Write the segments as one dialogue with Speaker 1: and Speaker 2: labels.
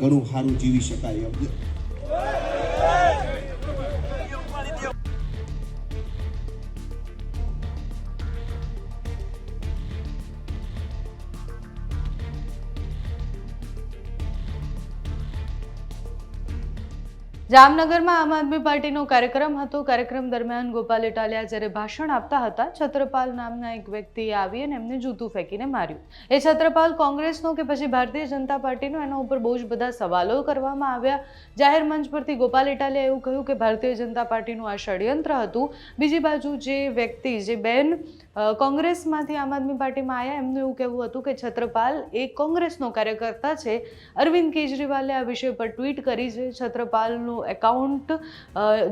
Speaker 1: ઘણું સારું જીવી શકાય. એમ
Speaker 2: જામનગરમાં આમ આદમી પાર્ટીનો કાર્યક્રમ હતો. કાર્યક્રમ દરમિયાન ગોપાલ ઇટાલિયા જ્યારે ભાષણ આપતા હતા, છત્રપાલ નામના એક વ્યક્તિએ આવી અને એમને જૂતું ફેંકીને માર્યું. એ છત્રપાલ કોંગ્રેસનો કે પછી ભારતીય જનતા પાર્ટીનો, એના ઉપર બહુ જ બધા સવાલો કરવામાં આવ્યા. જાહેર મંચ પરથી ગોપાલ ઇટાલિયા એવું કહ્યું કે ભારતીય જનતા પાર્ટીનું આ ષડયંત્ર હતું. બીજી બાજુ જે વ્યક્તિ, જે બેન કોંગ્રેસમાંથી આમ આદમી પાર્ટીમાં આવ્યા એમનું એવું કહેવું હતું કે છત્રપાલ એ કોંગ્રેસનો કાર્યકર્તા છે. અરવિંદ કેજરીવાલે આ વિષય પર ટ્વીટ કરી છે. છત્રપાલનું એકાઉન્ટ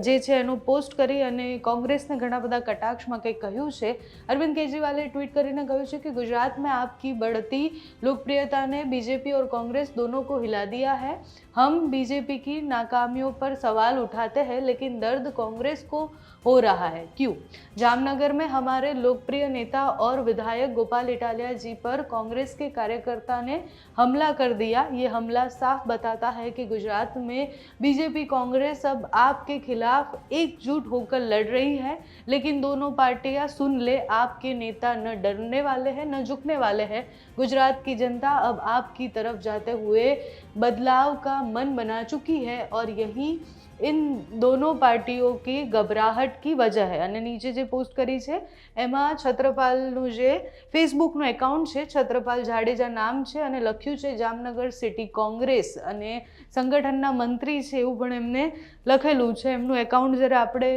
Speaker 2: જે છે એનું પોસ્ટ કરી અને કોંગ્રેસને ઘણા બધા કટાક્ષમાં કંઈક કહ્યું છે અરવિંદ કેજરીવાલે ટ્વીટ કરીને કહ્યું છે કે ગુજરાત में आपकी बढ़ती लोकप्रियता ने बीजेपी और कांग्रेस दोनों को हिला दिया है हम बीजेपी की नाकामियों पर सवाल उठाते हैं लेकिन दर्द कांग्रेस को हो रहा है क्यों जामनगर में हमारे लोकप्रिय नेता और विधायक गोपाल इटालिया जी पर कांग्रेस के कार्यकर्ता ने हमला कर दिया ये हमला साफ बताता है कि गुजरात में बीजेपी कांग्रेस अब आपके खिलाफ एकजुट होकर लड़ रही है, लेकिन दोनों पार्टियाँ सुन ले, आपके नेता न डरने वाले हैं, न झुकने वाले हैं। गुजरात की जनता अब आपकी तरफ़ जाते हुए बदलाव का मन बना चुकी है और यही इन दोनों પાર્ટીઓ की घबराहट की वजह है અને નીચે જે પોસ્ટ કરી છે એમાં છત્રપાલનું જે ફેસબુકનું એકાઉન્ટ છે છત્રપાલ જાડેજા નામ છે અને લખ્યું છે જામનગર સિટી કોંગ્રેસ અને સંગઠનના મંત્રી છે એવું પણ એમને લખેલું છે એમનું એકાઉન્ટ જ્યારે આપણે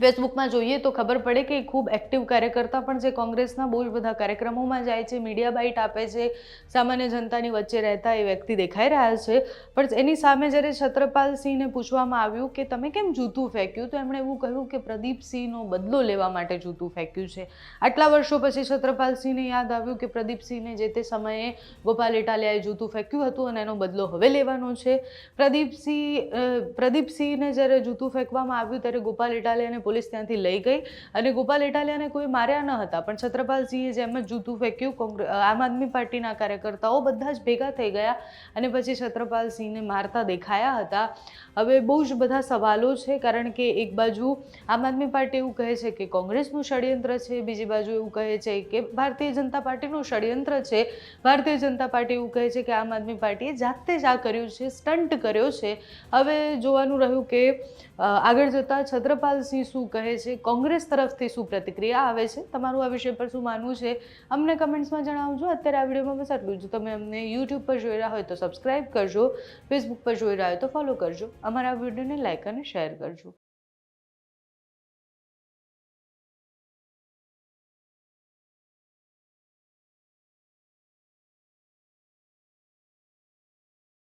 Speaker 2: ફેસબુકમાં જોઈએ તો ખબર પડે કે ખૂબ એક્ટિવ કાર્યકર્તા પણ છે કોંગ્રેસના બહુ જ બધા કાર્યક્રમોમાં જાય છે મીડિયા બાઇટ આપે છે, સામાન્ય જનતાની વચ્ચે રહેતા એ વ્યક્તિ દેખાઈ રહ્યા છે. પણ એની સામે જ્યારે છત્રપાલ સિંહને પૂછવામાં આવ્યું કે તમે કેમ જૂતું ફેંક્યું? તો એમણે એવું કહ્યું કે પ્રદીપસિંહનો બદલો લેવા માટે જૂતું ફેંક્યું છે. આટલા વર્ષો પછી છત્રપાલ સિંહને યાદ આવ્યું કે પ્રદીપસિંહને જે તે સમયે ગોપાલ ઇટાલિયાએ જૂતું ફેંક્યું હતું અને એનો બદલો હવે લેવાનો છે. પ્રદીપસિંહ પ્રદીપસિંહને જ્યારે જૂતું ફેંકવામાં આવ્યું ત્યારે ગોપાલ ઇટાલિયાને પોલીસ ત્યાંથી લઈ ગઈ અને ગોપાલ ઇટાલિયાને કોઈ માર્યા ન હતા. પણ છત્રપાલસિંહે જેમ જ જૂતું ફેંક્યું કોંગ્રેસ આમ આદમી પાર્ટીના કાર્યકર્તાઓ બધા જ ભેગા થઈ ગયા અને પછી છત્રપાલસિંહને મારતા દેખાયા હતા. હવે બહુ જ બધા સવાલો છે, કારણ કે એક બાજુ આમ આદમી પાર્ટી એવું કહે છે કે કોંગ્રેસનું ષડયંત્ર છે, બીજી બાજુ એવું કહે છે કે ભારતીય જનતા પાર્ટીનું ષડયંત્ર છે. ભારતીય જનતા પાર્ટી એવું કહે છે કે આમ આદમી પાર્ટીએ જાતે જ આ કર્યું છે, સ્ટન્ટ કર્યો છે. હવે જોવાનું રહ્યું કે આગળ જતાં છત્રપાલસિંહ શું કહે છે, કોંગ્રેસ તરફથી શું પ્રતિક્રિયા આવે છે? તમારું આ વિષય પર શું માનવું છે? અમને કમેન્ટ્સમાં જણાવજો. અત્યારે આ વિડીયોમાં બસ આટલું જો. તમે અમને યુટ્યુબ પર જોઈ રહ્યા હોય તો સબસ્ક્રાઈબ કરજો ફેસબુક પર જોઈ રહ્યા હોય તો ફોલો કરજો. અમારા વિડીયોને લાઈક અને શેર કરજો.